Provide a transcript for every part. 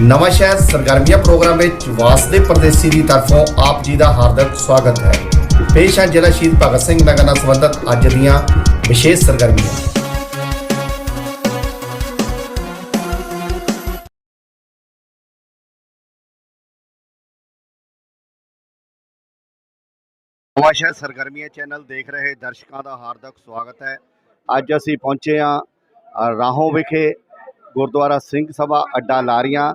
ਨਵਾਂ ਸ਼ਹਿਰ ਸਰਗਰਮੀਆਂ ਪ੍ਰੋਗਰਾਮ ਵਿੱਚ ਵਾਸਦੇ ਪਰਦੇਸੀ ਦੀ ਤਰਫੋਂ ਆਪ ਜੀ ਦਾ ਹਾਰਦਿਕ ਸਵਾਗਤ ਹੈ। ਪੇਸ਼ ਹੈ ਜ਼ਿਲ੍ਹਾ ਸ਼ਹੀਦ ਭਗਤ ਸਿੰਘ ਨਗਰ ਨਾਲ ਸੰਬੰਧਿਤ ਅੱਜ ਦੀਆਂ ਵਿਸ਼ੇਸ਼ ਸਰਗਰਮੀਆਂ। ਨਵਾਂਸ਼ਹਿਰ ਸਰਗਰਮੀਆਂ ਚੈਨਲ ਦੇਖ ਰਹੇ ਦਰਸ਼ਕਾਂ ਦਾ ਹਾਰਦਿਕ ਸਵਾਗਤ ਹੈ। ਅੱਜ ਅਸੀਂ ਪਹੁੰਚੇ ਹਾਂ ਰਾਹੋਂ ਵਿਖੇ ਗੁਰਦੁਆਰਾ ਸਿੰਘ ਸਭਾ ਅੱਡਾ ਲਾਰੀਆਂ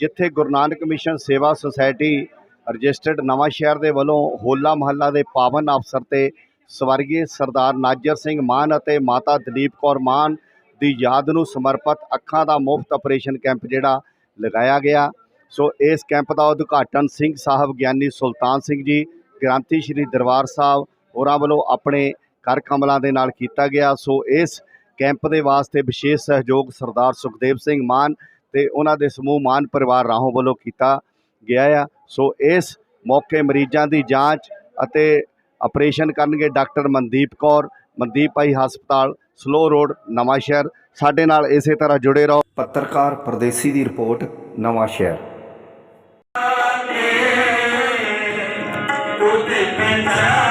ਜਿੱਥੇ Guru Nanak mission Seva society registered Nawan Shahr ਦੇ ਵੱਲੋਂ ਹੋਲਾ ਮਹੱਲਾ ਦੇ ਪਾਵਨ ਅਵਸਰ ਤੇ ਸਵਰਗੀ ਸਰਦਾਰ ਨਾਜਰ ਸਿੰਘ ਮਾਨ ਅਤੇ ਮਾਤਾ ਦਲੀਪ ਕੌਰ ਮਾਨ ਦੀ ਯਾਦ ਨੂੰ ਸਮਰਪਿਤ ਅੱਖਾਂ ਦਾ ਮੁਫਤ ਆਪਰੇਸ਼ਨ ਕੈਂਪ ਜਿਹੜਾ ਲਗਾਇਆ ਗਿਆ। ਸੋ ਇਸ ਕੈਂਪ ਦਾ ਉਦਘਾਟਨ ਸਿੰਘ ਸਾਹਿਬ ਗਿਆਨੀ ਸੁਲਤਾਨ ਸਿੰਘ ਜੀ ਗ੍ਰਾਂਤੀ ਸ਼੍ਰੀ ਦਰਬਾਰ ਸਾਹਿਬ ਹੋਰਾਂ ਵੱਲੋਂ ਆਪਣੇ ਕਰ ਕਮਲਾਂ ਦੇ ਨਾਲ ਕੀਤਾ ਗਿਆ। ਸੋ ਇਸ ਕੈਂਪ ਦੇ ਵਾਸਤੇ ਵਿਸ਼ੇਸ਼ ਸਹਿਯੋਗ ਸਰਦਾਰ ਸੁਖਦੇਵ ਸਿੰਘ ਮਾਨ ਤੇ ਉਹਨਾਂ ਦੇ ਸਮੂਹ ਮਾਨ ਪਰਿਵਾਰ ਰਾਹੋਂ ਵੱਲੋਂ ਕੀਤਾ ਗਿਆ ਆ। ਸੋ ਇਸ ਮੌਕੇ ਮਰੀਜ਼ਾਂ ਦੀ ਜਾਂਚ ਅਤੇ ਆਪਰੇਸ਼ਨ ਕਰਨਗੇ ਡਾਕਟਰ ਮਨਦੀਪ ਕੌਰ। ਮਨਦੀਪ ਭਾਈ ਹਸਪਤਾਲ ਸਲੋ ਰੋਡ ਨਵਾਂ ਸ਼ਹਿਰ। ਸਾਡੇ ਨਾਲ ਇਸੇ ਤਰ੍ਹਾਂ ਜੁੜੇ ਰਹੋ। ਪੱਤਰਕਾਰ ਪਰਦੇਸੀ ਦੀ ਰਿਪੋਰਟ ਨਵਾਂ ਸ਼ਹਿਰ। ਉਹਦੇ ਪਿੰਡਾਰਾ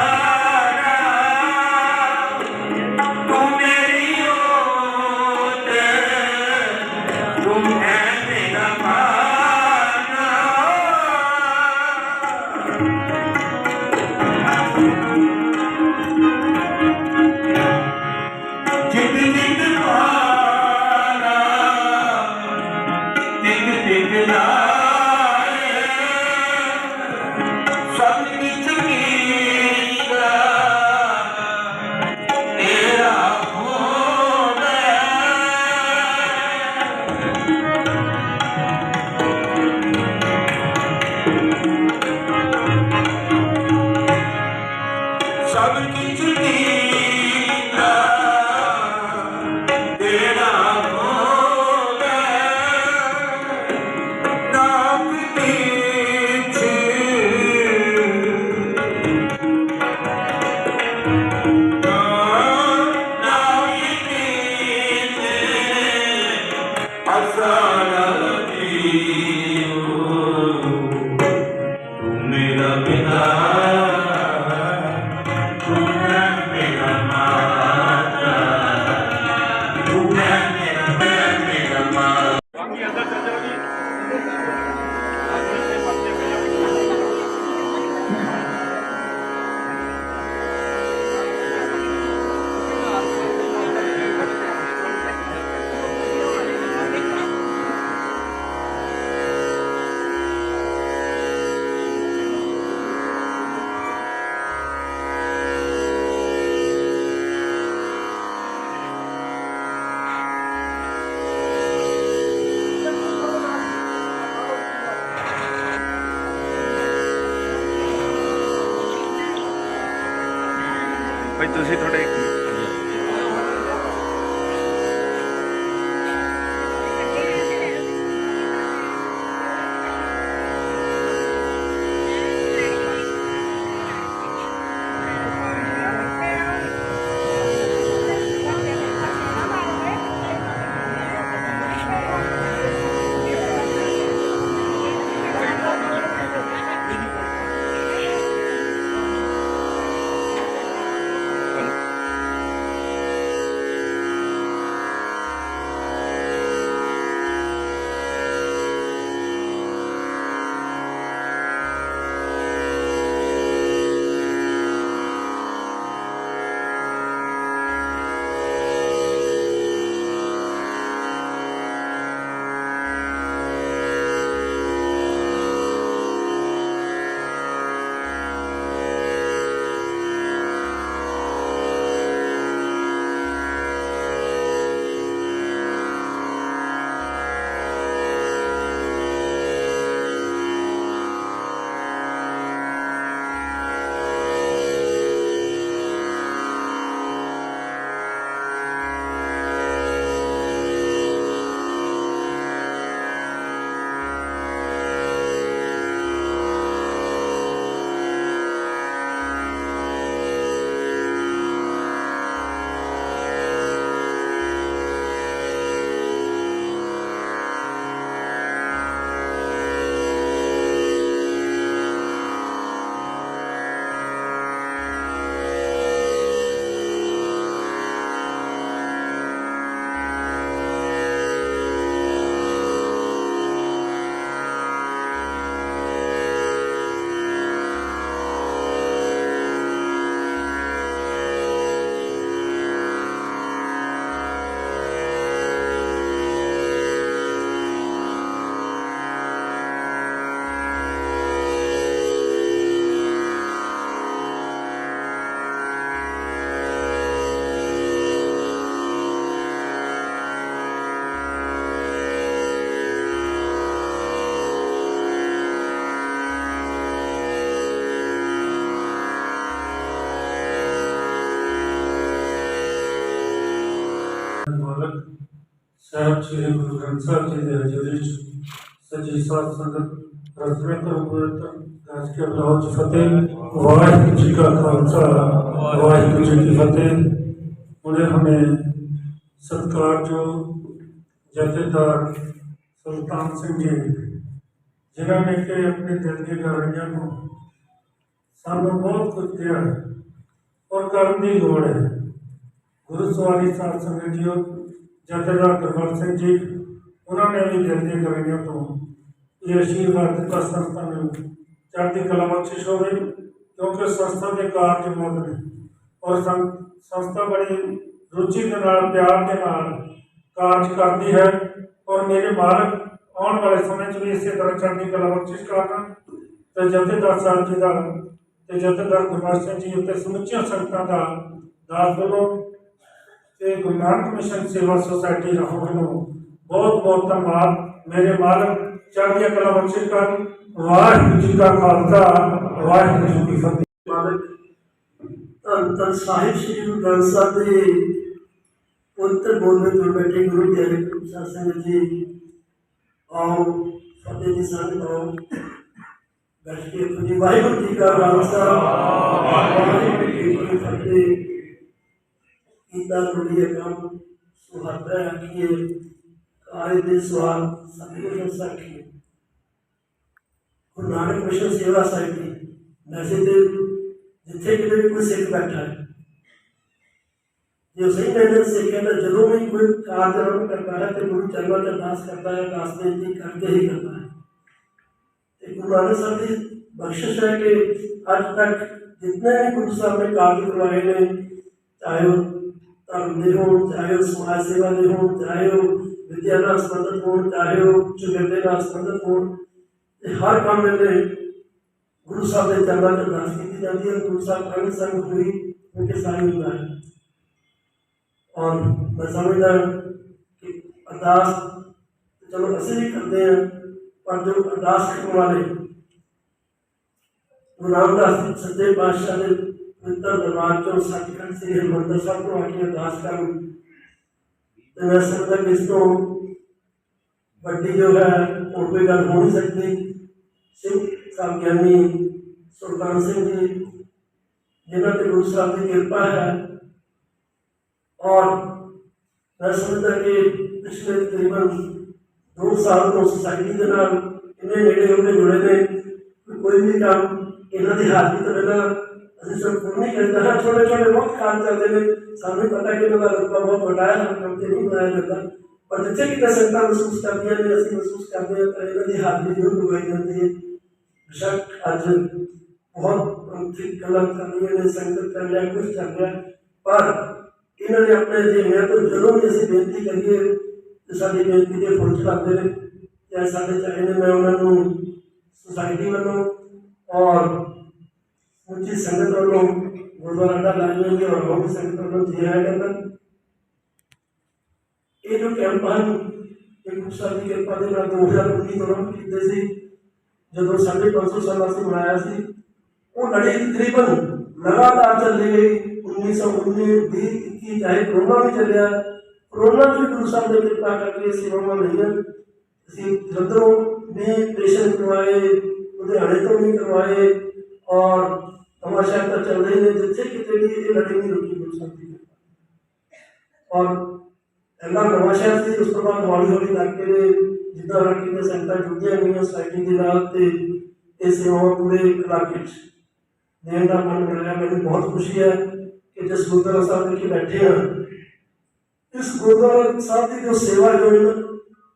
ਭਾਈ ਤੁਸੀਂ ਤੁਹਾਡੇ ਸਾਹਿਬ ਸ੍ਰੀ ਗੁਰੂ ਗ੍ਰੰਥ ਸਾਹਿਬ ਜੀ ਦੇ ਹਜ਼ੂਰੀ ਵਿੱਚ ਸੱਚੀ ਸਾਧ ਸੰਗਤ ਰਸਮੇ ਤੋਂ ਪਵਿੱਤਰ ਰਾਜ ਕੇ ਬਲਾਉ ਜੀ ਫਤਿਹ ਵਾਹਿਗੁਰੂ ਜੀ ਕਾ ਖਾਲਸਾ ਵਾਹਿਗੁਰੂ ਜੀ ਕੀ ਫਤਿਹ ਉਹਨੇ ਹਮੇ ਸਤਿਕਾਰ ਜੋ ਜਥੇਦਾਰ ਸੁਲਤਾਨ ਸਿੰਘ ਜੀ ਜਿਨ੍ਹਾਂ ਨੇ ਕਿ ਆਪਣੇ ਦਿਲ ਦੀ ਗਾਰੰਟੀਆਂ ਨੂੰ ਸਾਨੂੰ ਬਹੁਤ ਕੁਝ ਦਿਆ ਹੈ ਔਰ ਕਰਨ ਦੀ ਲੋੜ ਹੈ ਗੁਰੂ ਸਵਾਰੀ ਸਾਧ ਸੰਗਤ ਜੀਓ ਜਥੇਦਾਰ ਗੁਰਬਖਸ਼ ਸਿੰਘ ਜੀ, ਉਹਨਾਂ ਨੇ ਵੀ ਦਿਲ ਦੀਆਂ ਗਾਰੰਟੀਆਂ ਤੋਂ ਇਹ ਆਸ਼ੀਰਵਾਦ ਦਿੱਤਾ ਸੰਸਥਾ ਨੂੰ। ਚੜ੍ਹਦੀ ਕਲਾ ਬਖਸ਼ਿਸ਼ ਹੋਵੇ, ਕਿਉਂਕਿ ਸੰਸਥਾ ਦੇ ਕਾਰਜ ਮੁੱਢ ਨੇ। ਔਰ ਸੰ- ਸੰਸਥਾ ਬੜੀ ਰੁਚੀ ਦੇ ਨਾਲ, ਪਿਆਰ ਦੇ ਨਾਲ ਕਾਰਜ ਕਰਦੀ ਹੈ। ਔਰ ਮੇਰੇ ਮਾਲਕ ਆਉਣ ਵਾਲੇ ਸਮੇਂ 'ਚ ਵੀ ਇਸੇ ਤਰ੍ਹਾਂ ਚੜ੍ਹਦੀ ਕਲਾ ਬਖਸ਼ਿਸ਼ ਕਰਨ ਤੇ ਜਥੇਦਾਰ ਸਾਹਿਬ ਜੀ ਦਾ ਤੇ ਜਥੇਦਾਰ ਗੁਰਬਖਸ਼ ਸਿੰਘ ਜੀ ਉੱਤੇ ਸਮੁੱਚੀਆਂ ਸੰਗਤਾਂ ਦਾ ਦਾਸ ਵੱਲੋਂ ਤੇ ਗੁਰੂ ਨਾਨਕ ਮਿਸ਼ਨ ਸੇਵਾ ਸੁਸਾਇਟੀ ਰਾਹੋਂ ਵੱਲੋਂ ਬਹੁਤ ਬਹੁਤ ਧੰਨਵਾਦ ਮੇਰੇ ਮਾਲਕ ਚੜ੍ਹਦੀਆਂ ਕਲਾ ਬਖਸ਼ਿਸ਼ ਕਰਨ ਵਾਹਿਗੁਰੂ ਜੀ ਕਾ ਖਾਲਸਾ ਵਾਹਿਗੁਰੂ ਜੀ ਕੀ ਫਤਿਹ ਮਾਲਕ ਧੰਨ ਧੰਨ ਸਾਹਿਬ ਸ੍ਰੀ ਗੁਰੂ ਗ੍ਰੰਥ ਸਾਹਿਬ ਦੇ ਪਵਿੱਤਰ ਬੋਲਦੇ ਤੋਂ ਬੈਠੇ ਗੁਰੂ ਪਿਆਰੇ ਗੁਰੂ ਸਾਹਿਬ ਸੰਗਤ ਜੀ ਆਓ ਫਤਿਹ ਦੀ ਸੰਗ ਆਓ ਬੈਠ ਕੇ ਜੀ ਵਾਹਿਗੁਰੂ ਜੀ ਕਾ ਖਾਲਸਾ ਵਾਹਿਗੁਰੂ ਜੀ ਕੀ ਫਤਿਹ ਕੀਤਾ ਲੋੜੀਏ ਕੰਮ ਸੁਹੱਤਰਾ ਆਖੀਏ ਕਾਇ ਦੇ ਸਵਾਲ ਸਤਿਗੁਰੂ ਸਾਖੀ ਗੁਰੂ ਨਾਨਕ ਮਿਸ਼ਨ ਸੇਵਾ ਸਾਈਟੀ ਵੈਸੇ ਤੇ ਜਿੱਥੇ ਕਿਤੇ ਵੀ ਕੋਈ ਸਿੱਖ ਬੈਠਾ ਹੈ ਜੇ ਸਹੀ ਨਜ਼ਰ ਸਿੱਖਿਆ ਤਾਂ ਜਦੋਂ ਵੀ ਕੋਈ ਕਾਰਜ ਆਰੰਭ ਕਰਦਾ ਹੈ ਤੇ ਗੁਰੂ ਚਰਨਾਂ 'ਚ ਅਰਦਾਸ ਕਰਦਾ ਹੈ ਅਰਦਾਸ ਬੇਨਤੀ ਕਰਕੇ ਹੀ ਕਰਦਾ ਹੈ ਤੇ ਗੁਰੂ ਨਾਨਕ ਸਾਹਿਬ ਦੀ ਬਖਸ਼ਿਸ਼ ਹੈ ਕਿ ਅੱਜ ਤੱਕ ਜਿਤਨੇ ਵੀ ਗੁਰੂ ਸਾਹਿਬ ਨੇ ਕਾਰਜ ਕਰਵਾਏ ਨੇ ਚਾਹੇ ਉਹ ਧਰਮ ਦੇ ਹੋਣ ਚਾਹੇ ਉਹ ਸਮਾਜ ਸੇਵਾ ਦੇ ਹੋਣ ਚਾਹੇ ਉਹ ਵਿਦਿਆ ਨਾਲ ਸੰਬੰਧਿਤ ਹੋਣ, ਚਾਹੇ ਉਹ ਚੁਗਿਰਦੇ ਨਾਲ ਸੰਬੰਧਿਤ ਹੋਣ, ਤੇ ਹਰ ਕੰਮ ਵੇਲੇ ਗੁਰੂ ਸਾਹਿਬ ਦੇ ਚਰਨਾਂ 'ਚ ਅਰਦਾਸ ਕੀਤੀ ਜਾਂਦੀ ਹੈ। ਗੁਰੂ ਸਾਹਿਬ ਅੰਗ ਸੰਗ ਹੋਈ ਉਨਕੇ ਸਾਈ ਹੁੰਦਾ ਹੈ ਔਰ ਮੈਂ ਸਮਝਦਾ ਕਿ ਅਰਦਾਸ ਚਲੋ ਅਸੀਂ ਵੀ ਕਰਦੇ ਹਾਂ, ਪਰ ਜੋ ਅਰਦਾਸ ਕਰਨ ਵਾਲੇ ਗੁਰੂ ਰਾਮਦਾਸ ਸੱਚੇ ਪਾਤਸ਼ਾਹ ਦੇ ਪਵਿੱਤਰ ਦਰਬਾਰ ਚੋਂ ਸੱਚਖੰਡ ਸ੍ਰੀ ਹਰਿਮੰਦਰ ਸਾਹਿਬ ਤੋਂ ਆ ਕੇ ਅਰਦਾਸ ਕਰਨ ਤੇ ਮੈਂ ਸਮਝਦਾ ਕਿ ਇਸ ਤੋਂ ਵੱਡੀ ਜੋ ਹੈ ਹੋਰ ਕੋਈ ਗੱਲ ਹੋ ਨਹੀਂ ਸਕਦੀ ਸਿੰਘ ਸਾਹਿਬ ਗਿਆਨੀ ਸੁਲਤਾਨ ਸਿੰਘ ਜੀ ਜਿਨ੍ਹਾਂ ਤੇ ਗੁਰੂ ਸਾਹਿਬ ਦੀ ਕਿਰਪਾ ਹੈ ਔਰ ਮੈਂ ਸਮਝਦਾ ਕਿ ਪਿਛਲੇ ਤਕਰੀਬਨ ਦੋ ਸਾਲ ਤੋਂ ਸੁਸਾਇਟੀ ਦੇ ਨਾਲ ਇੰਨੇ ਨੇੜੇ ਹੋ ਕੇ ਜੁੜੇ ਨੇ ਕਿ ਕੋਈ ਵੀ ਕੰਮ ਇਹਨਾਂ ਦੀ ਹਾਜ਼ਰੀ ਤੋਂ ਬਿਨਾਂ ਅਸੀਂ ਸਭ ਪੂर्ण ਨਹੀਂ ਕਰਦਾ ਹਾਂ ਛੋਟੇ ਛੋਟੇ ਬਹੁਤ ਕੰਮ ਚੱਲਦੇ ਨੇ ਸਾਨੂੰ ਵੀ ਪਤਾ ਕਿ ਇਹਨਾਂ ਦਾ ਰੁਤਬਾ ਬਹੁਤ ਵੱਡਾ ਹੈ ਹਰ ਕੰਮ ਤੇ ਨਹੀਂ ਬਣਾਇਆ ਜਾਂਦਾ ਪਰ ਜਿੱਥੇ ਕਿਤੇ ਸੰਗਤਾਂ ਮਹਿਸੂਸ ਕਰਦੀਆਂ ਨੇ ਅਸੀਂ ਮਹਿਸੂਸ ਕਰਦੇ ਹਾਂ ਤਾਂ ਇਹਨਾਂ ਦੀ ਹਾਜ਼ਰੀ ਜ਼ਰੂਰ ਲਗਾਈ ਜਾਂਦੀ ਹੈ ਬੇਸ਼ੱਕ ਅੱਜ ਬਹੁਤ ਠੀਕ ਗੱਲਾਂ ਕਰਨੀਆਂ ਨੇ ਸੰਗਤ ਕਰ ਲਿਆ ਕੁਝ ਕਰ ਲਿਆ ਪਰ ਇਹਨਾਂ ਨੇ ਆਪਣੇ ਜੇ ਮੈਂ ਤਾਂ ਜਦੋਂ ਵੀ ਅਸੀਂ ਬੇਨਤੀ ਕਰੀਏ ਤੇ ਸਾਡੀ ਬੇਨਤੀ ਦੇ ਫੁੱਲ ਚੜਾਉਂਦੇ ਨੇ ਤੇ ਸਾਡੇ ਚਾਹੇ ਨੇ ਮੈਂ ਉਹਨਾਂ ਨੂੰ ਸੁਸਾਇਟੀ ਵੱਲੋਂ ਔਰ ਉੱਚੀ ਸੰਗਤ ਵੱਲੋਂ ਗੁਰਦੁਆਰਾ ਦਾ ਲਾਈਨ ਦੇ ਔਰ ਹੋਰ ਸੰਗਤ ਵੱਲੋਂ ਜੀ ਆਇਆ ਕਰਦਾ ਇਹ ਜੋ ਕੈਂਪ ਹਨ ਇਹ ਗੁਰੂ ਸਾਹਿਬ ਦੀ ਕਿਰਪਾ ਦੇ ਨਾਲ 2019 ਤੋਂ ਆਰੰਭ ਕੀਤੇ ਸੀ ਜਦੋਂ ਸਾਢੇ ਪੰਜ ਸੌ ਸਾਲਾਂ ਅਸੀਂ ਮਨਾਇਆ ਸੀ ਉਹ ਲੜੀ ਤਕਰੀਬਨ ਲਗਾਤਾਰ ਚੱਲੀ ਗਈ 1919 20 21 ਚਾਹੇ ਕਰੋਨਾ ਵੀ ਚੱਲਿਆ ਕਰੋਨਾ ਚ ਵੀ ਗੁਰੂ ਸਾਹਿਬ ਨੇ ਕਿਰਪਾ ਕਰਕੇ ਸੇਵਾਵਾਂ ਲਈਆਂ ਅਸੀਂ ਜਲੰਧਰੋਂ ਵੀ ਪੇਸ਼ੈਂਟ ਕਰਵਾਏ ਲੁਧਿਆਣੇ ਤੋਂ ਵੀ ਕਰਵਾਏ ਔਰ ਤਮਾਸ਼ਾ ਤਾਂ ਚੱਲਦੇ ਹੀ ਨੇ ਜਿੱਥੇ ਕਿਤੇ ਵੀ ਇਹ ਲੜੀ ਨਹੀਂ ਰੁਕੀ ਗੁਰੂ ਸਾਹਿਬ ਦੀ ਕਿਰਪਾ। ਔਰ ਪਹਿਲਾਂ ਨਵਾਂ ਸ਼ਹਿਰ ਸੀ ਉਸ ਤੋਂ ਬਾਅਦ ਹੌਲੀ ਹੌਲੀ ਕਰਕੇ ਜਿੱਦਾਂ ਰੱਖੀ ਦੇ ਸੰਗਤਾਂ ਜੁੜੀਆਂ ਹੋਈਆਂ ਸੁਸਾਇਟੀ ਦੇ ਨਾਲ ਤੇ ਇਹ ਸੇਵਾਵਾਂ ਪੂਰੇ ਇਲਾਕੇ 'ਚ ਦੇਣ ਦਾ ਮਨ ਬਣਾਇਆ ਮੈਨੂੰ ਬਹੁਤ ਖੁਸ਼ੀ ਹੈ ਕਿ ਜਿਸ ਗੁਰਦੁਆਰਾ ਸਾਹਿਬ ਵਿਖੇ ਬੈਠੇ ਹਾਂ ਇਸ ਗੁਰਦੁਆਰਾ ਸਾਹਿਬ ਦੀ ਜੋ ਸੇਵਾ ਜੋ ਇਹਨਾਂ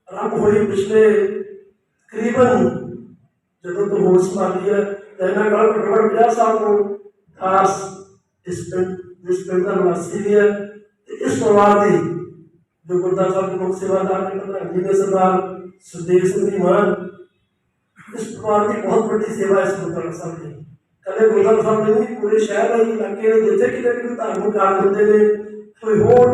ਆਰੰਭ ਹੋਈ ਪਿਛਲੇ ਤਕਰੀਬਨ ਜਦੋਂ ਤੋਂ ਹੋਸ਼ ਸੰਭਾਲੀ ਹੈ ਤਾਂ ਇਹਨਾਂ ਕੋਲ ਘੱਟੋ ਘੱਟ 50 ਸਾਲ ਤੋਂ ਖਾਸ ਇਸ ਪਿੰਡ ਇਸ ਪਿੰਡ ਦਾ ਨਿਵਾਸੀ ਵੀ ਹੈ ਤੇ ਇਸ ਪਰਿਵਾਰ ਦੀ ਜੋ ਗੁਰਦਾਸ ਸਾਹਿਬ ਦੇ ਮੁੱਖ ਸੇਵਾਦਾਰ ਨੇ ਪ੍ਰਧਾਨ ਜੀ ਨੇ ਸਰਦਾਰ ਸੁਦੇਵ ਸਿੰਘ ਜੀ ਮਾਨ ਇਸ ਪਰਿਵਾਰ ਦੀ ਬਹੁਤ ਵੱਡੀ ਸੇਵਾ ਇਸ ਗੁਰਦੁਆਰਾ ਸਾਹਿਬ ਦੀ ਕਦੇ ਗੁਰਦੁਆਰਾ ਸਾਹਿਬ ਦੇ ਨਹੀਂ ਪੂਰੇ ਸ਼ਹਿਰ ਦੇ ਇਲਾਕੇ ਦੇ ਜਿੱਥੇ ਕਿਤੇ ਵੀ ਕੋਈ ਧਾਰਮਿਕ ਕਾਰਜ ਹੁੰਦੇ ਨੇ ਕੋਈ ਹੋਰ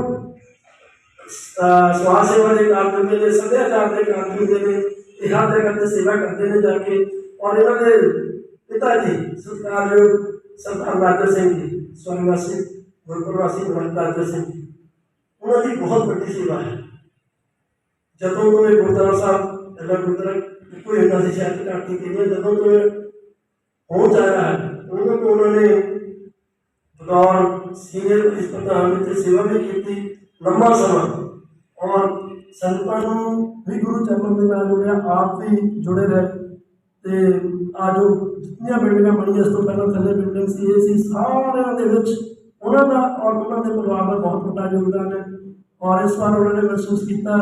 ਅਹ ਸਮਾਜ ਸੇਵਾ ਦੇ ਕਾਰਜ ਹੁੰਦੇ ਨੇ ਸੱਭਿਆਚਾਰ ਦੇ ਕਾਰਜ ਹੁੰਦੇ ਨੇ ਇਹ ਹਰ ਜਗ੍ਹਾ ਤੇ ਸੇਵਾ ਕਰਦੇ ਨੇ ਜਾ ਕੇ ਔਰ ਇਹਨਾਂ ਦੇ ਪਿਤਾ ਜੀ ਸਰਦਾਰ ਸਰਦਾਰ ਰਾਜਾ ਸਿੰਘ ਜੀ ਸਵਰਗਵਾਸੀ ਗੁਰਪੁਰਵਾਸੀ ਰਾਜਾ ਸਿੰਘ ਜੀ ਉਹਨਾਂ ਦੀ ਬਹੁਤ ਵੱਡੀ ਸੇਵਾ ਹੈ ਜਦੋਂ ਤੋਂ ਇਹ ਗੁਰਦੁਆਰਾ ਸਾਹਿਬ ਪਹਿਲਾਂ ਗੁਰਦੁਆਰਾ ਕੋਈ ਹੁੰਦਾ ਸੀ ਸ਼ਾਇਦ ਘਾਟੀ ਕਿੰਨੇ ਜਦੋਂ ਤੋਂ ਇਹ ਪਹੁੰਚ ਆਇਆ ਹੈ ਉਦੋਂ ਤੋਂ ਉਹਨਾਂ ਨੇ ਬਤੌਰ ਸੀਨੀਅਰ ਪੁਲਿਸ ਪ੍ਰਧਾਨ ਤੇ ਸੇਵਾ ਵੀ ਕੀਤੀ ਲੰਮਾ ਸਮਾਂ ਔਰ ਸੰਗਤਾਂ ਨੂੰ ਵੀ ਗੁਰੂ ਚਰਨ ਦੇ ਨਾਲ ਜੁੜਿਆ ਆਪ ਵੀ ਜੁੜੇ ਰਹੇ ਤੇ ਆ ਜੋ ਜਿੰਨੀਆਂ ਬਿਲਡਿੰਗਾਂ ਬਣੀਆਂ, ਇਸ ਤੋਂ ਪਹਿਲਾਂ ਥੱਲੇ ਬਿਲਡਿੰਗ ਸੀ, ਇਹ ਸੀ ਸਾਰਿਆਂ ਦੇ ਵਿੱਚ ਉਹਨਾਂ ਦਾ ਔਰ ਉਹਨਾਂ ਦੇ ਪਰਿਵਾਰ ਦਾ ਬਹੁਤ ਵੱਡਾ ਯੋਗਦਾਨ ਹੈ। ਔਰ ਇਸ ਵਾਰ ਉਹਨਾਂ ਨੇ ਮਹਿਸੂਸ ਕੀਤਾ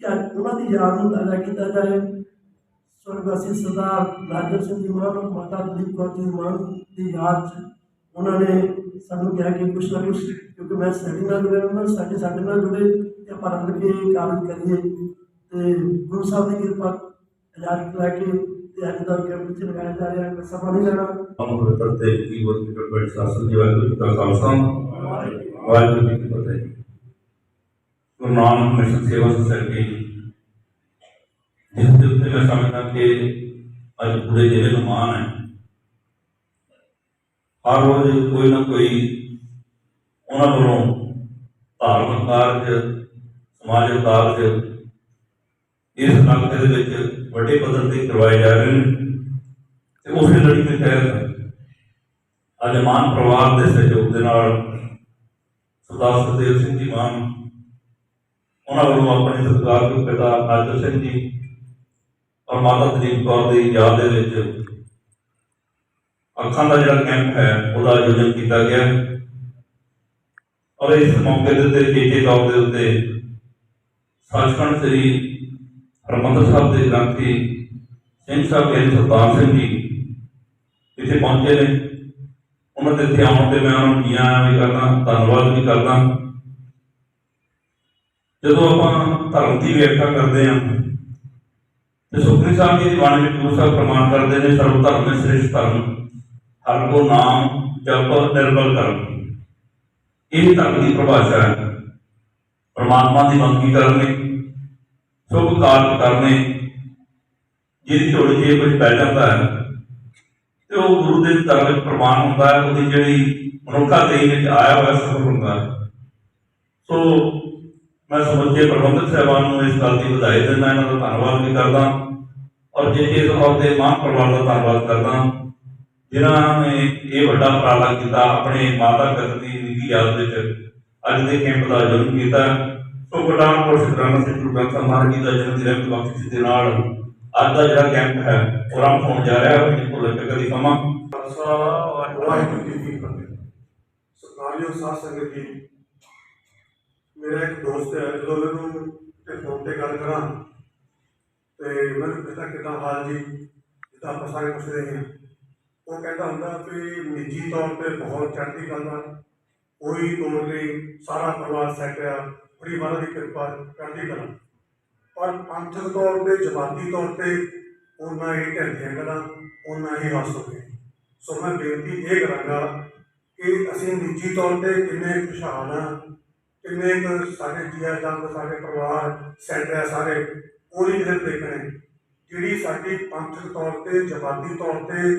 ਕਿ ਉਹਨਾਂ ਦੀ ਯਾਦ ਨੂੰ ਤਾਜ਼ਾ ਕੀਤਾ ਜਾਏ। ਸਵਰਗਵਾਸੀ ਸਰਦਾਰ ਰਾਜਰ ਸਿੰਘ ਜੀ ਮਾਨ ਔਰ ਮਾਤਾ ਦਲੀਪ ਕੌਰ ਜੀ ਮਾਨ ਦੀ ਯਾਦ 'ਚ ਉਹਨਾਂ ਨੇ ਸਾਨੂੰ ਕਿਹਾ ਕਿ ਕੁਛ ਨਾ ਕੁਛ, ਕਿਉਂਕਿ ਮੈਂ ਸਾਡੇ ਨਾਲ ਜੁੜਿਆ ਉਹਨਾਂ ਸਾਡੇ ਸਾਡੇ ਨਾਲ ਜੁੜੇ ਤੇ ਆਪਾਂ ਰਲ ਕੇ ਕਾਰਜ ਕਰੀਏ। ਤੇ ਗੁਰੂ ਸਾਹਿਬ ਦੀ ਕਿਰਪਾ ਇਜਾਜ਼ਤ ਲੈ ਕੇ ਤੇ ਅੱਜ ਦਾ ਕੈਂਪ ਵਿੱਚ ਲਗਾਇਆ ਜਾ ਰਿਹਾ ਹੈ ਸਭਾ ਨਹੀਂ ਲੈਣਾ ਹਮ ਪਵਿੱਤਰ ਤੇ ਕੀ ਬੋਲ ਕੇ ਬੜੀ ਸਾਸਨ ਜੀ ਵਾਹਿਗੁਰੂ ਜੀ ਕਾ ਖਾਲਸਾ ਵਾਹਿਗੁਰੂ ਜੀ ਕੀ ਫਤਿਹ ਗੁਰੂ ਨਾਨਕ ਮਿਸ਼ਨ ਸੇਵਾ ਸੁਸਾਇਟੀ ਜਿਸ ਦੇ ਉੱਤੇ ਮੈਂ ਸਮਝਦਾ ਕਿ ਅੱਜ ਪੂਰੇ ਜ਼ਿਲ੍ਹੇ ਨੂੰ ਮਾਣ ਹੈ ਹਰ ਰੋਜ਼ ਕੋਈ ਨਾ ਕੋਈ ਉਹਨਾਂ ਵੱਲੋਂ ਧਾਰਮਿਕ ਕਾਰਜ ਸਮਾਜਿਕ ਕਾਰਜ ਇਸ ਇਲਾਕੇ ਦੇ ਵਿੱਚ ਵੱਡੇ ਪੱਧਰ ਤੇ ਕਰਵਾਏ ਜਾ ਰਹੇ ਨੇ ਤੇ ਉਸੇ ਲੜੀ ਦੇ ਤਹਿਤ ਅੱਜ ਪਰਿਵਾਰ ਦੇ ਸਹਿਯੋਗ ਦੇ ਨਾਲ ਸਰਦਾਰ ਸੁਖਦੇਵ ਸਿੰਘ ਜੀ ਮਾਨ, ਉਹਨਾਂ ਵੱਲੋਂ ਆਪਣੇ ਸਤਿਕਾਰਯੋਗ ਪਿਤਾ ਨਾਜਰ ਸਿੰਘ ਜੀ ਔਰ ਮਾਤਾ ਦਲੀਪ ਕੌਰ ਦੀ ਯਾਦ ਦੇ ਵਿੱਚ ਅੱਖਾਂ ਦਾ ਜਿਹੜਾ ਕੈਂਪ ਹੈ, ਉਹਦਾ ਆਯੋਜਨ ਕੀਤਾ ਗਿਆ। ਔਰ ਇਸ ਮੌਕੇ ਦੇ ਉੱਤੇ ਚੇਚੇ ਤੌਰ ਦੇ ਉੱਤੇ ਸੱਚਖੰਡ ਸ੍ਰੀ ਹਰਿਮੰਦਰ ਸਾਹਿਬ ਦੇ ਗ੍ਰੰਥੀ ਸਿੰਘ ਸਾਹਿਬ ਗਿਆਨੀ ਸਰਦਾਰ ਸਿੰਘ ਜੀ ਇੱਥੇ ਪਹੁੰਚੇ ਨੇ। ਉਹਨਾਂ ਦੇ ਇੱਥੇ ਆਉਣ ਤੇ ਮੈਂ ਉਹਨਾਂ ਨੂੰ ਜੀਆਂ ਵੀ ਕਰਦਾ, ਧੰਨਵਾਦ ਵੀ ਕਰਦਾ। ਜਦੋਂ ਆਪਾਂ ਧਰਮ ਦੀ ਵਿਆਖਿਆ ਕਰਦੇ ਹਾਂ, ਤੇ ਸੁਖਮਨੀ ਸਾਹਿਬ ਜੀ ਦੀ ਬਾਣੀ ਵਿੱਚ ਗੁਰੂ ਸਾਹਿਬ ਪ੍ਰਮਾਣ ਕਰਦੇ ਨੇ, ਸਰਵ ਧਰਮ ਦੇ ਸ੍ਰੇਸ਼ਟ ਧਰਮ, ਹਰ ਕੋ ਨਾਮ ਜਪ ਨਿਰਮਲ ਕਰਮ ਇਹ ਧਰਮ ਦੀ ਪਰਿਭਾਸ਼ਾ ਹੈ। ਪਰਮਾਤਮਾ ਦੀ ਬੰਦਗੀ ਕਰਨੀ ਸ਼ੁਭ ਕਾਰਜ ਕਰਨੇ। ਜਿਹਦੀ ਝੋਲੀ ਜੇ ਕੁਝ ਪੈ ਜਾਂਦਾ ਹੈ, ਤੇ ਉਹ ਗੁਰੂ ਦੇ ਦਰ ਵਿੱਚ ਪ੍ਰਮਾਣ ਹੁੰਦਾ ਹੈ, ਉਹਦੀ ਜਿਹੜੀ ਮਨੁੱਖਾ ਦੇਹ ਵਿੱਚ ਆਇਆ ਹੋਇਆ ਸਫਲ ਹੁੰਦਾ ਹੈ। ਸੋ ਮੈਂ ਸਮੁੱਚੇ ਪ੍ਰਬੰਧਕ ਸਾਹਿਬਾਨ ਨੂੰ ਇਸ ਗੱਲ ਦੀ ਵਧਾਈ ਦਿੰਦਾ, ਇਹਨਾਂ ਦਾ ਧੰਨਵਾਦ ਵੀ ਕਰਦਾ ਔਰ ਜੇ ਇਸ ਤੌਰ ਮਾਂ ਪਰਿਵਾਰ ਦਾ ਧੰਨਵਾਦ ਕਰਦਾ। ਜਿਨ੍ਹਾਂ ਨੇ ਇਹ ਵੱਡਾ ਉਪਰਾਲਾ ਕੀਤਾ, ਆਪਣੇ ਮਾਤਾ ਪਿਤਾ ਦੀ ਨਿੱਘੀ ਯਾਦ ਵਿੱਚ ਅੱਜ ਦੇ ਕੈਂਪ ਦਾ ਆਯੋਜਨ ਕੀਤਾ। ਸੋ ਗੁਰਦਾਸਪੁਰ ਸਿੱਖਾਂ ਸਿੰਘ ਗੁਰੂ ਗ੍ਰੰਥ ਸਾਹਿਬ ਮਹਾਰਾਜ ਜੀ ਦਾ ਜਨਮ ਦਿਨ ਦੀ ਦੇ ਨਾਲ ਅੱਜ ਦਾ ਜਿਹੜਾ ਕੈਂਪ ਹੈ ਉਹ ਆਰੰਭ ਹੋਣ ਜਾ ਰਿਹਾ ਹੈ ਬਿਲਕੁਲ ਇੱਕ ਕਦੀ ਸਮਾਂ। ਖਾਲਸਾ, ਵਾਹਿਗੁਰੂ ਜੀ ਕੀ ਫਤਿਹ। ਸਤਿਕਾਰਯੋਗ ਸਾਧ ਸੰਗਤ ਜੀ, ਮੇਰਾ ਇੱਕ ਦੋਸਤ ਹੈ, ਜਦੋਂ ਮੈਨੂੰ ਤੇ ਤੇ ਗੱਲ ਕਰਾਂ, ਤੇ ਮੈਨੂੰ ਕਹਿੰਦਾ ਕਿਦਾਂ ਹਾਲ ਜੀ, ਜਿੱਦਾਂ ਆਪਾਂ ਸਾਰੇ ਪੁੱਛਦੇ ਹਾਂ ਉਹ ਕਹਿੰਦਾ ਹੁੰਦਾ ਕਿ ਨਿੱਜੀ ਤੌਰ ਤੇ ਬਹੁਤ ਚੜ੍ਹਦੀ ਕਲਾ, ਕੋਈ ਤੋੜ ਨਹੀਂ, ਸਾਰਾ ਪਰਿਵਾਰ ਸੈੱਟ ਆ। ਬੜੀ ਮਹਾਰਾਜ ਦੀ ਕਿਰਪਾ ਕਰਦੀ ਕਰਾਂ। ਪਰ ਪੰਥਕ ਤੌਰ ਤੇ, ਜਮਾਤੀ ਤੌਰ ਤੇ ਉਹਨਾਂ ਹੀ ਢੰਗੀਆਂ ਕਲਾ ਉਹਨਾਂ ਹੀ ਹੱਸ ਹੋ ਗਏ ਸੋ ਮੈਂ ਬੇਨਤੀ ਇਹ ਕਰਾਂਗਾ ਕਿ ਅਸੀਂ ਨਿੱਜੀ ਤੌਰ ਤੇ ਕਿੰਨੇ ਖੁਸ਼ਹਾਲ ਹਾਂ, ਕਿੰਨੇ ਕੁ ਸਾਡੇ ਜੀਆ ਜੰਗ ਸਾਡੇ ਪਰਿਵਾਰ ਸੈਂਟਰ ਹੈ ਸਾਰੇ ਉਹਦੀ ਜਿਹੜੇ ਦੇਖਣੇ ਜਿਹੜੀ ਸਾਡੀ ਪੰਥਕ ਤੌਰ ਤੇ, ਜਮਾਤੀ ਤੌਰ ਤੇ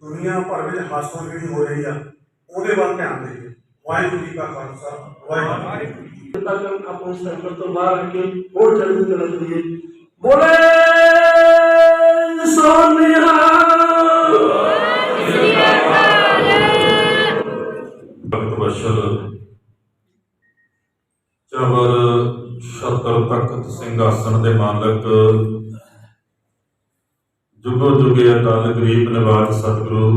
ਦੁਨੀਆ ਭਰ ਵਿੱਚ ਹਾਸੋ ਜਿਹੜੀ ਹੋ ਰਹੀ ਆ, ਉਹਦੇ ਵੱਲ ਧਿਆਨ ਦੇਈਏ। ਵਾਹਿਗੁਰੂ ਜੀ ਕਾ ਖਾਲਸਾ ਵਾਹਿਗੁਰੂ ਜੀ ਕੀ ਫਤਿਹ। ਤੱਕ ਆਪਾਂ ਉਸ ਸਰਕਲ ਤੋਂ ਬਾਹਰ ਆ ਕੇ ਹੋਰ ਚੜ੍ਹਦੀ ਕਲਾ ਕਰੀਏ ਬੋਲੇ ਸੋਨਿਹਾ ਭਗਤ ਵਸ਼ਲ ਚਵਰ ਸ਼ਤਰ ਤਖਤ ਸਿੰਘਾਸਣ ਦੇ ਮਾਲਕ ਜੁਗੋ ਜੁਗੇ ਅਟਲ ਗਰੀਬ ਨਿਵਾਜ ਸਤਿਗੁਰੂ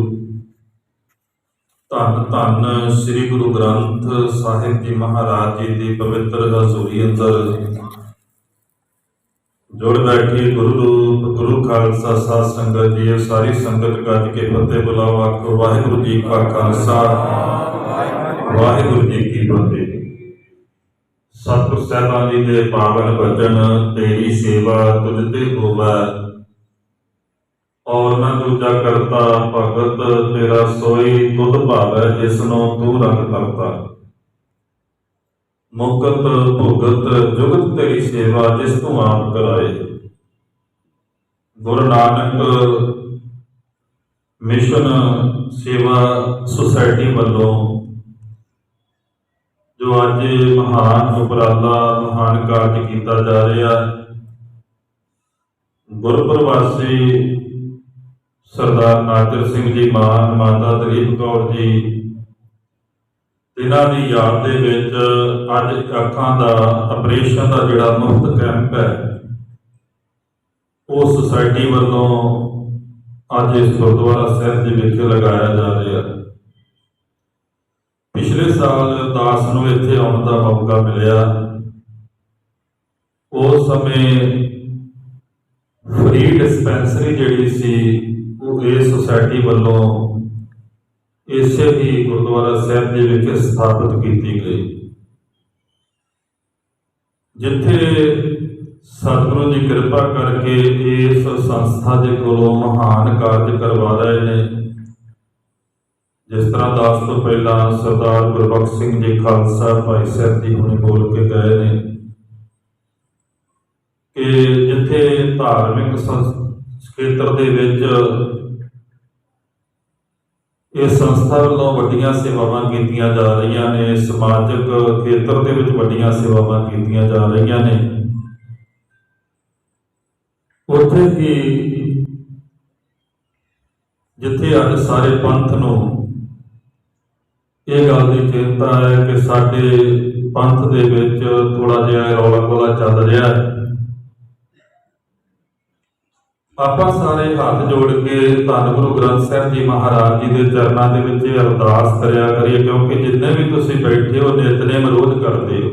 ਧੰਨ ਧੰਨ ਸ੍ਰੀ ਗੁਰੂ ਗ੍ਰੰਥ ਸਾਹਿਬ ਜੀ ਮਹਾਰਾਜ ਜੀ ਦੀ ਪਵਿੱਤਰ ਹਜ਼ੂਰੀ ਅੰਦਰ। ਜੁੜ ਬੈਠੀ ਗੁਰੂ ਰੂਪ, ਗੁਰੂ ਖਾਲਸਾ, ਸਾਧ ਸੰਗਤ ਜੀ ਸਾਰੀ ਸੰਗਤ ਗੱਜ ਕੇ ਫਤਿਹ ਬੁਲਾਓ, ਆਖੋ, ਵਾਹਿਗੁਰੂ ਜੀ ਕਾ ਖਾਲਸਾ, ਵਾਹਿਗੁਰੂ ਜੀ ਕੀ ਫਤਿਹ। ਸਤਿਗੁਰ ਸਾਹਿਬਾਨ ਜੀ ਦੇ ਪਾਵਨ ਬਚਨ ਤੇਰੀ ਸੇਵਾ ਤੁਝ ਤੇ ਹੋਵੇ। ਔਰ ਨਾ ਦੂਜਾ ਕਰਤਾ, ਭਗਤ, ਤੇਰਾ ਸੋਈ ਤੁਧ ਭਾਵੈ ਜਿਸ ਨੂੰ ਤੂੰ ਰੰਗ ਕਰਤਾ ਮੁਕਤ ਭੁਗਤ, ਜੁਗਤ ਤੇਰੀ ਸੇਵਾ, ਜਿਸ ਤੂੰ ਆਪ ਕਰਾਏ। ਗੁਰੂ ਨਾਨਕ ਮਿਸ਼ਨ ਸੇਵਾ ਸੁਸਾਇਟੀ ਵੱਲੋਂ, ਜੋ ਅੱਜ ਮਹਾਨ ਉਪਰਾਲਾ, ਮਹਾਨ ਕਾਰਜ ਕੀਤਾ ਜਾ ਰਿਹਾ ਹੈ ਗੁਰਪ੍ਰਵਾਸੀ ਸਰਦਾਰ ਨਾਜਰ ਸਿੰਘ ਜੀ ਮਾਨ, ਮਾਤਾ ਦਲੀਪ ਕੌਰ ਜੀ ਇਹਨਾਂ ਦੀ ਯਾਦ ਦੇ ਵਿੱਚ ਅੱਜ ਅੱਖਾਂ ਦਾ ਆਪਰੇਸ਼ਨ ਦਾ ਜਿਹੜਾ ਮੁਫਤ ਕੈਂਪ ਹੈ, ਉਹ ਸੁਸਾਇਟੀ ਵੱਲੋਂ ਅੱਜ ਇਸ ਗੁਰਦੁਆਰਾ ਸਾਹਿਬ ਦੇ ਵਿੱਚ ਲਗਾਇਆ ਜਾ ਰਿਹਾ ਹੈ। ਪਿਛਲੇ ਸਾਲ ਦਾਸ ਨੂੰ ਇੱਥੇ ਆਉਣ ਦਾ ਮੌਕਾ ਮਿਲਿਆ। ਉਸ ਸਮੇਂ ਫਰੀ ਡਿਸਪੈਂਸਰੀ ਜਿਹੜੀ ਸੀ ਇਸ ਸੁਸਾਇਟੀ ਵੱਲੋਂ ਇਸੇ ਹੀ ਗੁਰਦੁਆਰਾ ਸਾਹਿਬ ਦੇ ਵਿੱਚ ਸਥਾਪਿਤ ਕੀਤੀ ਗਈ। ਜਿੱਥੇ ਸਤਿਗੁਰੂ ਜੀ ਕਿਰਪਾ ਕਰਕੇ ਇਸ ਸੰਸਥਾ ਦੇ ਕੋਲੋਂ ਮਹਾਨ ਕਾਰਜ ਕਰਵਾ ਰਹੇ ਨੇ। ਜਿਸ ਤਰ੍ਹਾਂ ਦਾਸ ਤੋਂ ਪਹਿਲਾਂ ਸਰਦਾਰ ਗੁਰਬਖਸ਼ ਸਿੰਘ ਜੀ ਖਾਲਸਾ ਭਾਈ ਸਾਹਿਬ ਜੀ ਹੁਣੇ ਬੋਲ ਕੇ ਗਏ ਨੇ ਕਿ ਜਿੱਥੇ ਧਾਰਮਿਕ ਸੰਸ- ਖੇਤਰ ਦੇ ਵਿੱਚ ਇਹ ਸੰਸਥਾ ਵੱਲੋਂ ਵੱਡੀਆਂ ਸੇਵਾਵਾਂ ਕੀਤੀਆਂ ਜਾ ਰਹੀਆਂ ਨੇ, ਸਮਾਜਿਕ ਖੇਤਰ ਦੇ ਵਿੱਚ ਵੱਡੀਆਂ ਸੇਵਾਵਾਂ ਕੀਤੀਆਂ ਜਾ ਰਹੀਆਂ ਨੇ। ਉੱਥੇ ਹੀ ਜਿੱਥੇ ਅੱਜ ਸਾਰੇ ਪੰਥ ਨੂੰ ਇਹ ਗੱਲ ਦੀ ਚਿੰਤਾ ਹੈ ਕਿ ਸਾਡੇ ਪੰਥ ਦੇ ਵਿੱਚ ਥੋੜਾ ਜਿਹਾ ਰੌਲਾ ਗੋਲਾ ਚੱਲ ਰਿਹਾ ਹੈ। ਆਪਾਂ ਸਾਰੇ ਹੱਥ ਜੋੜ ਕੇ ਧੰਨ ਗੁਰੂ ਗ੍ਰੰਥ ਸਾਹਿਬ ਜੀ ਮਹਾਰਾਜ ਜੀ ਦੇ ਚਰਨਾਂ ਦੇ ਵਿੱਚ ਅਰਦਾਸ ਕਰਿਆ ਕਰੀਏ, ਕਿਉਂਕਿ ਜਿੰਨੇ ਵੀ ਤੁਸੀਂ ਬੈਠੇ ਹੋ, ਨਿਤਨੇਮ ਰੋਜ਼ ਕਰਦੇ ਹੋ।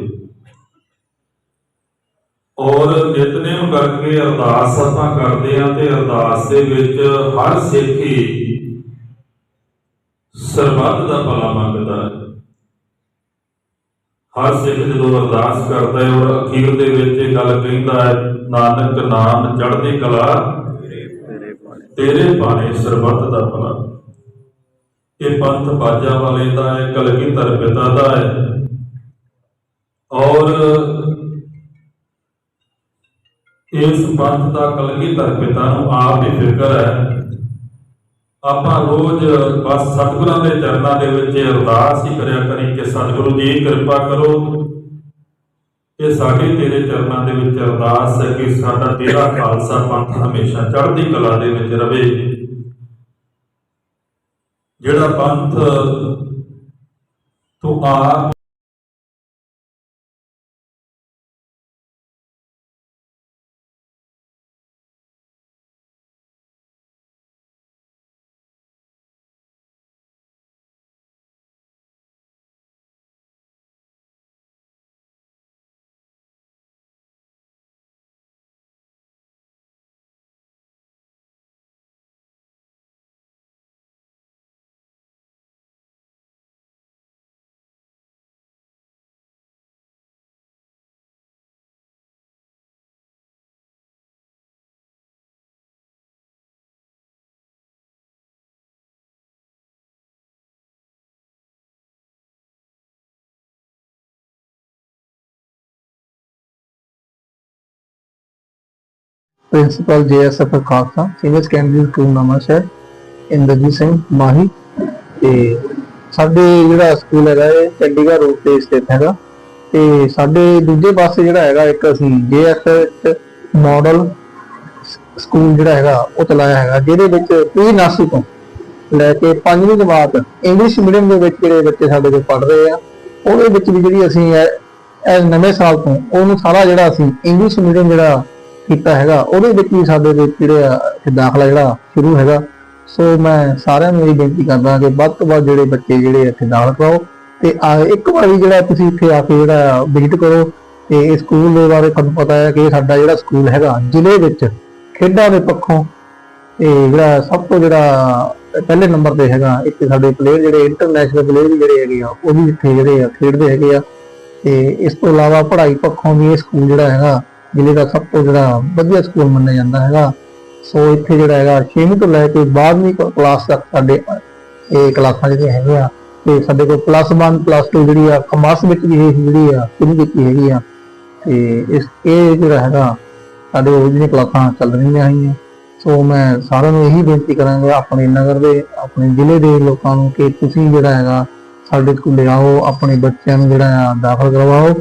ਔਰ ਨਿਤਨੇਮ ਕਰਕੇ ਅਰਦਾਸ ਆਪਾਂ ਕਰਦੇ ਆ ਤੇ ਅਰਦਾਸ ਦੇ ਵਿੱਚ ਹਰ ਸਿੱਖੀ ਸਰਬੱਤ ਦਾ ਭਲਾ ਮੰਗਦਾ ਹੈ। ਹਰ ਸਿੱਖ ਜਦੋਂ ਅਰਦਾਸ ਕਰਦਾ ਹੈ ਔਰ ਅਖੀਰ ਦੇ ਵਿੱਚ ਇਹ ਗੱਲ ਕਹਿੰਦਾ ਹੈ, ਨਾਨਕ ਨਾਮ ਚੜ੍ਹਦੀ ਕਲਾ ਤੇਰੇ ਬਾਣੇ ਸਰਬੱਤ ਦਾ ਭਲਾ। ਇਹ ਪੰਥ ਬਾਜਾ ਵਾਲੇ ਦਾ ਹੈ ਕਲਗੀਧਰ ਪਿਤਾ ਦਾ ਹੈ। ਔਰ ਇਸ ਪੰਥ ਦਾ ਕਲਗੀਧਰ ਪਿਤਾ ਨੂੰ ਆਪ ਦੀ ਫਿਕਰ ਹੈ। ਆਪਾਂ ਰੋਜ਼ ਬਸ ਸਤਿਗੁਰਾਂ ਦੇ ਚਰਨਾਂ ਦੇ ਵਿੱਚ ਇਹ ਅਰਦਾਸ ਹੀ ਕਰਿਆ ਕਰੀ ਕਿ ਸਤਿਗੁਰੂ ਜੀ ਕਿਰਪਾ ਕਰੋ। ਇਹ ਸਾਡੀ ਤੇਰੇ ਚਰਨਾਂ ਦੇ ਵਿੱਚ ਅਰਦਾਸ ਹੈ ਕਿ ਸਾਡਾ ਤੇਰਾ ਖਾਲਸਾ ਪੰਥ ਹਮੇਸ਼ਾ ਚੜ੍ਹਦੀ ਕਲਾ ਦੇ ਵਿੱਚ ਰਵੇ। ਜਿਹੜਾ ਪੰਥ ਤੂੰ ਆਪ principal JSF Khalsa senior secondary school Nawanshahr Inderjit Singh Mahi ਤੇ ਸਾਡੇ ਜਿਹੜਾ ਸਕੂਲ ਹੈਗਾ ਇਹ ਚੰਡੀਗੜ੍ਹ ਰੋਡ ਤੇ ਸਥਿਤ ਹੈਗਾ। ਤੇ ਸਾਡੇ ਦੂਜੇ ਪਾਸੇ ਜਿਹੜਾ ਹੈਗਾ, ਇੱਕ ਅਸੀਂ ਜੇਐਸਐਫ ਮਾਡਲ ਸਕੂਲ ਜਿਹੜਾ ਹੈਗਾ, ਉਹ ਚਲਾਇਆ ਹੈਗਾ, ਜਿਹਦੇ ਵਿੱਚ ਪੀ ਨਰਸਰੀ ਤੋਂ ਲੈ ਕੇ ਪੰਜਵੀਂ ਜਮਾਤ ਇੰਗਲਿਸ਼ ਮੀਡੀਅਮ ਦੇ ਵਿੱਚ ਜਿਹੜੇ ਬੱਚੇ ਸਾਡੇ ਕੋਲ ਪੜ੍ਹ ਰਹੇ ਆ, ਉਹਦੇ ਵਿੱਚ ਵੀ ਜਿਹੜੀ ਅਸੀਂ ਇਹ ਨਵੇਂ ਸਾਲ ਤੋਂ ਉਹਨੂੰ ਸਾਰਾ ਜਿਹੜਾ ਅਸੀਂ ਇੰਗਲਿਸ਼ ਮੀਡੀਅਮ ਜਿਹੜਾ ਕੀਤਾ ਹੈਗਾ, ਉਹਦੇ ਵਿੱਚ ਵੀ ਸਾਡੇ ਵਿੱਚ ਜਿਹੜੇ ਆ ਦਾਖਲਾ ਜਿਹੜਾ ਸ਼ੁਰੂ ਹੈਗਾ। ਸੋ ਮੈਂ ਸਾਰਿਆਂ ਨੂੰ ਇਹ ਬੇਨਤੀ ਕਰਦਾ ਕਿ ਵੱਧ ਤੋਂ ਵੱਧ ਜਿਹੜੇ ਬੱਚੇ ਜਿਹੜੇ ਇੱਥੇ ਦਾਖਲ ਕਰਾਓ। ਤੇ ਆ, ਇੱਕ ਵਾਰੀ ਜਿਹੜਾ ਤੁਸੀਂ ਇੱਥੇ ਆ ਕੇ ਜਿਹੜਾ ਵਿਜ਼ਿਟ ਕਰੋ, ਤੇ ਇਸ ਸਕੂਲ ਦੇ ਬਾਰੇ ਤੁਹਾਨੂੰ ਪਤਾ ਹੈ ਕਿ ਸਾਡਾ ਜਿਹੜਾ ਸਕੂਲ ਹੈਗਾ, ਜ਼ਿਲ੍ਹੇ ਵਿੱਚ ਖੇਡਾਂ ਦੇ ਪੱਖੋਂ ਇਹ ਜਿਹੜਾ ਸਭ ਤੋਂ ਜਿਹੜਾ ਪਹਿਲੇ ਨੰਬਰ ਤੇ ਹੈਗਾ, ਇੱਕ ਸਾਡੇ ਪਲੇਅਰ ਜਿਹੜੇ ਇੰਟਰਨੈਸ਼ਨਲ ਪਲੇਅਰ ਵੀ ਜਿਹੜੇ ਹੈਗੇ ਆ, ਉਹ ਵੀ ਇੱਥੇ ਜਿਹੜੇ ਆ, ਖੇਡਦੇ ਹੈਗੇ ਆ। ਤੇ ਇਸ ਤੋਂ ਇਲਾਵਾ ਪੜ੍ਹਾਈ ਪੱਖੋਂ ਵੀ ਇਹ ਸਕੂਲ ਜਿਹੜਾ ਹੈਗਾ ਜ਼ਿਲ੍ਹੇ ਦਾ ਸਭ ਤੋਂ ਜਿਹੜਾ ਵਧੀਆ ਸਕੂਲ ਮੰਨਿਆ ਜਾਂਦਾ ਹੈਗਾ। ਸੋ ਇੱਥੇ ਜਿਹੜਾ ਹੈਗਾ 6ਵੀਂ ਤੋਂ ਲੈ ਕੇ 12ਵੀਂ ਕਲਾਸ ਤੱਕ ਸਾਡੇ ਇਹ ਕਲਾਸਾਂ ਜਿਹੜੀਆਂ ਹੈਗੀਆਂ, ਤੇ ਸਾਡੇ ਕੋਲ ਪਲੱਸ 1 ਪਲੱਸ 2 ਜਿਹੜੀ ਆ ਕਮਰਸ ਵਿੱਚ ਵੀ ਇਹ ਜਿਹੜੀ ਆ, ਸ਼ੁਰੂ ਕੀਤੀ ਹੈਗੀ ਆ। ਤੇ ਇਸ, ਇਹ ਜਿਹੜਾ ਹੈਗਾ, ਸਾਡੇ ਉਹ ਜਿਹੜੀਆਂ ਕਲਾਸਾਂ ਚੱਲ ਰਹੀਆਂ ਹੈਗੀਆਂ। ਸੋ ਮੈਂ ਸਾਰਿਆਂ ਨੂੰ ਇਹੀ ਬੇਨਤੀ ਕਰਾਂਗਾ, ਆਪਣੇ ਨਗਰ ਦੇ, ਆਪਣੇ ਜ਼ਿਲ੍ਹੇ ਦੇ ਲੋਕਾਂ ਨੂੰ ਕਿ ਤੁਸੀਂ ਜਿਹੜਾ ਹੈਗਾ, ਸਾਡੇ ਸਕੂਲੇ ਆਓ, ਆਪਣੇ ਬੱਚਿਆਂ ਨੂੰ ਜਿਹੜਾ ਆ ਦਾਖਲ ਕਰਵਾਓ।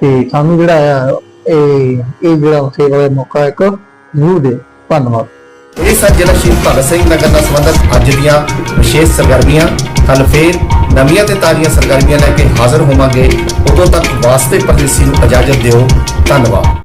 ਤੇ ਸਾਨੂੰ ਜਿਹੜਾ ਆ ਇਹ ਇਹ ਜਿਹੜਾ ਸੇਵਾ ਦਾ ਮੌਕਾ ਇੱਕ ਜ਼ਰੂਰ ਦੇ ਧੰਨਵਾਦ ਇਹ ਸਨ ਜ਼ਿਲ੍ਹਾ ਸ਼ਹੀਦ ਭਗਤ ਸਿੰਘ ਨਗਰ ਨਾਲ ਸੰਬੰਧਿਤ ਅੱਜ ਦੀਆਂ ਵਿਸ਼ੇਸ਼ ਸਰਗਰਮੀਆਂ ਕੱਲ ਫੇਰ ਨਵੀਆਂ ਤੇ ਤਾਜ਼ੀਆਂ ਸਰਗਰਮੀਆਂ ਲੈ ਕੇ ਹਾਜ਼ਰ ਹੋਵਾਂਗੇ। ਉਦੋਂ ਤੱਕ ਵਾਸਤੇ ਪਰਦੇਸੀ ਨੂੰ ਇਜਾਜ਼ਤ ਦਿਓ। ਧੰਨਵਾਦ।